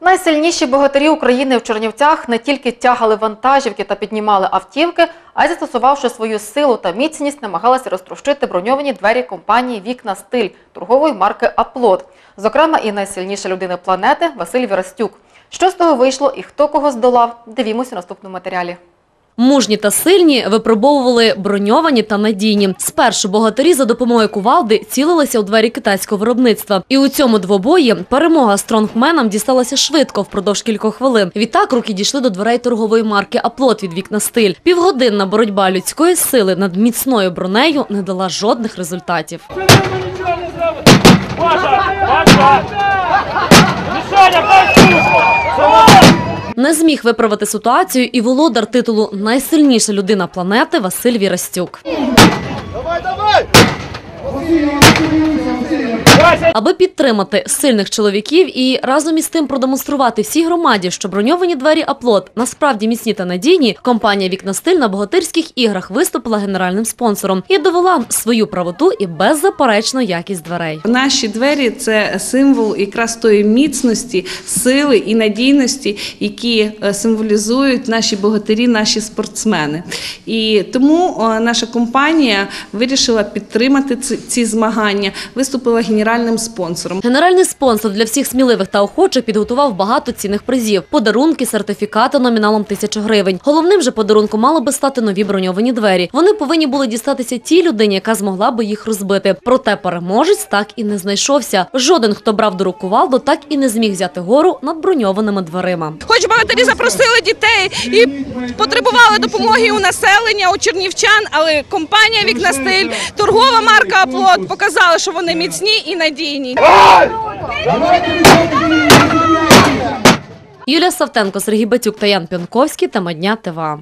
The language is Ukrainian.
Найсильніші богатирі України в Чернівцях не тільки тягали вантажівки та піднімали автівки, а й застосувавши свою силу та міцність, намагалися розтрощити броньовані двері компанії Вікна Стиль торгової марки Аплод. Зокрема, і найсильніша людина планети Василь Вірастюк. Що з того вийшло і хто кого здолав? Дивімося в наступному матеріалі. Мужні та сильні випробовували броньовані та надійні. Спершу богатирі за допомогою кувалди цілилися у двері китайського виробництва. І у цьому двобої перемога стронгменам дісталася швидко впродовж кількох хвилин. Відтак руки дійшли до дверей торгової марки Аплот від вікна стиль. Півгодинна боротьба людської сили над міцною бронею не дала жодних результатів. службу! Не зміг виправити ситуацію і володар титулу Найсильніша людина планети Василь Вірастюк. Аби підтримати сильних чоловіків і разом із тим продемонструвати всій громаді, що броньовані двері Аплот насправді міцні та надійні, компанія Вікна Стиль на богатирських іграх виступила генеральним спонсором і довела свою правоту і беззаперечну якість дверей. Наші двері це символ якраз тої міцності, сили і надійності, які е, символізують наші богатирі, наші спортсмени. І тому е, наша компанія вирішила підтримати ці- ці змагання, виступила генеральним спонсором. Генеральний спонсор для всіх сміливих та охочих підготував багато цінних призів: подарунки, сертифікати номіналом тисячу гривень. Головним же подарунком мало би стати нові броньовані двері. Вони повинні були дістатися тій людині, яка змогла би їх розбити. Проте переможець так і не знайшовся. Жоден, хто брав до рук кувалду, так і не зміг взяти гору над броньованими дверима. Хоч богатирі запросили дітей і потребували допомоги у населення, у чернівчан, але компанія Вікна Стиль, торгова марка Аплот показала, що вони міцні і надійні. Юлія Савтенко, Сергій Батюк та Ян Пянковський. Тема дня ТВА.